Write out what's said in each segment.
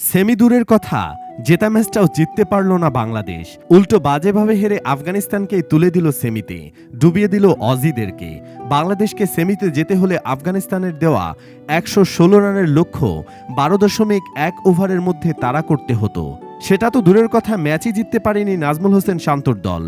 Semi দূরের কথা, জেতা ম্যাচটাও জিততে পারল না বাংলাদেশ। উল্টো বাজেভাবে হেরে আফগানিস্তানকেই তুলে দিল সেমিতে, ডুবিয়ে দিল অজিদেরকে। বাংলাদেশকে সেমিতে যেতে হলে আফগানিস্তানের দেওয়া একশো ষোলো রানের লক্ষ্য বারো দশমিক এক ওভারের মধ্যে তাড়া করতে হতো। সেটা তো দূরের কথা, ম্যাচই জিততে পারেনি নাজমুল হোসেন শান্তর দল।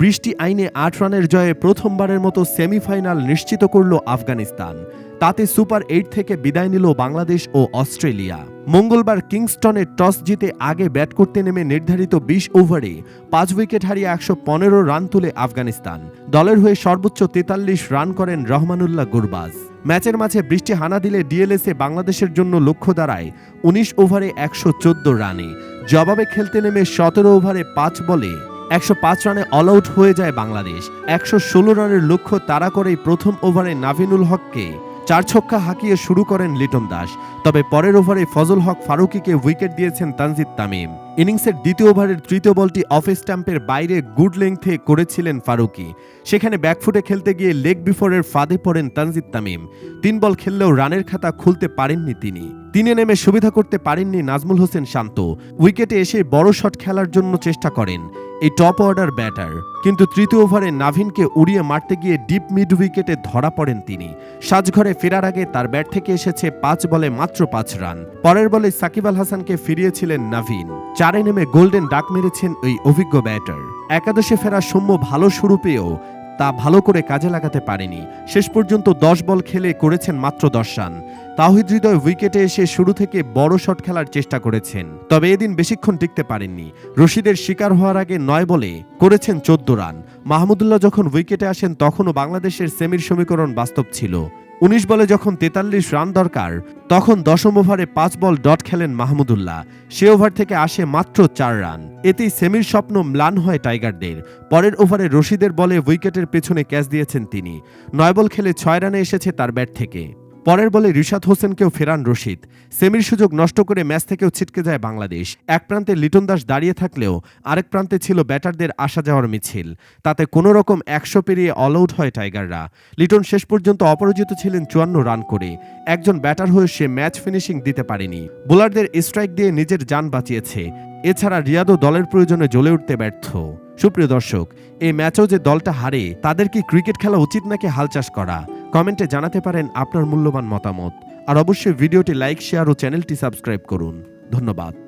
বৃষ্টি আইনে আট রানের জয়ে প্রথমবারের মতো সেমিফাইনাল নিশ্চিত করল আফগানিস্তান। তাতে সুপার এইট থেকে বিদায় নিল বাংলাদেশ ও অস্ট্রেলিয়া। মঙ্গলবার কিংস্টনে টস জিতে আগে ব্যাট করতে নেমে নির্ধারিত বিশ ওভারে পাঁচ উইকেট হারিয়ে একশো পনেরো রান তুলে আফগানিস্তান। দলের হয়ে সর্বোচ্চ তেতাল্লিশ রান করেন রহমানুল্লাহ গুরবাজ। ম্যাচের মাঝে বৃষ্টি হানা দিলে ডিএলএসে বাংলাদেশের জন্য লক্ষ্য দাঁড়ায় উনিশ ওভারে একশো চোদ্দ রানে। জবাবে খেলতে নেমে সতেরো ওভারে পাঁচ বলে একশো পাঁচ রানে অল আউট হয়ে যায় বাংলাদেশ। একশো ষোলো রানের লক্ষ্য তাড়া করেই প্রথম ওভারে নাভিনুল হককে চার ছক্কা হাঁকিয়ে শুরু করেন লিটন দাস। তবে পরের ওভারে ফজল হক ফারুকিকে উইকেট দিয়েছেন তানজিদ তামিম। ইনিংসের দ্বিতীয় ওভারের তৃতীয় বলটি অফ স্ট্যাম্পের বাইরে গুড লেংথে করেছিলেন ফারুকি। সেখানে ব্যাকফুটে খেলতে গিয়ে লেগ বিফোরের ফাঁদে পড়েন তানজিদ তামিম। তিন বল খেললেও রানের খাতা খুলতে পারেননি তিনি। তিনে নেমে সুবিধা করতে পারেননি নাজমুল হোসেন শান্ত। উইকেটে এসে বড় শট খেলার জন্য চেষ্টা করেন। এই টপ অর্ডার ব্যাটার কিন্তু তৃতীয় ওভারে নাভিনকে উড়িয়ে মারতে গিয়ে ডিপ মিড উইকেটে ধরা পড়েন তিনি। সাজঘরে ফেরার আগে তার ব্যাট থেকে এসেছে পাঁচ বলে মাত্র পাঁচ রান। পরের বলে সাকিব আল হাসানকে ফিরিয়েছিলেন নাভিন। চারে নেমে গোল্ডেন ডাক মেরেছেন ওই অভিজ্ঞ ব্যাটার একাদশে ফেরা সৌম্য ভালো শুরু পেয়েও তা ভালো করে কাজে লাগাতে পারেনি। শেষ পর্যন্ত দশ বল খেলে করেছেন মাত্র দশ রান। তাহিদ হৃদয় উইকেটে এসে শুরু থেকে বড় শট খেলার চেষ্টা করেছেন। তবে এদিন বেশিক্ষণ টিকতে পারেননি। রশিদের শিকার হওয়ার আগে নয় বলে করেছেন চোদ্দ রান। মাহমুদুল্লাহ যখন উইকেটে আসেন, তখনও বাংলাদেশের সেমির সমীকরণ বাস্তব ছিল। উনিশ বলে যখন তেতাল্লিশ রান দরকার, তখন দশম ওভারে পাঁচ বল ডট খেলেন মাহমুদুল্লাহ সে ওভার থেকে আসে মাত্র চার রান। এতেই সেমির স্বপ্ন ম্লান হয় টাইগারদের। পরের ওভারে রশিদের বলে উইকেটের পেছনে ক্যাচ দিয়েছেন তিনি। নয় বল খেলে ছয় রানে এসেছে তার ব্যাট থেকে। পরের বলে রিশাদ হোসেনকেও ফেরান রশিদ। সেমির সুযোগ নষ্ট করে ম্যাচ থেকেও ছিটকে যায় বাংলাদেশ। এক প্রান্তে লিটন দাস দাঁড়িয়ে থাকলেও আরেক প্রান্তে ছিল ব্যাটারদের আসা যাওয়ার মিছিল। তাতে কোনো রকম একশো পেরিয়ে অল আউট হয় টাইগাররা। লিটন শেষ পর্যন্ত অপরাজিত ছিলেন চুয়ান্ন রান করে। একজন ব্যাটার হয়ে সে ম্যাচ ফিনিশিং দিতে পারেনি। বোলারদের স্ট্রাইক দিয়ে নিজের যান বাঁচিয়েছে। এছাড়া রিয়াদও দলের প্রয়োজনে জ্বলে উঠতে ব্যর্থ। সুপ্রিয় দর্শক, এই ম্যাচেও যে দলটা হারে, তাদের কি ক্রিকেট খেলা উচিত নাকি হাল চাষ করা? কমেন্টে জানাতে পারেন আপনার মূল্যবান মতামত। আর অবশ্যই ভিডিওটি লাইক, শেয়ার ও চ্যানেলটি সাবস্ক্রাইব করুন। ধন্যবাদ।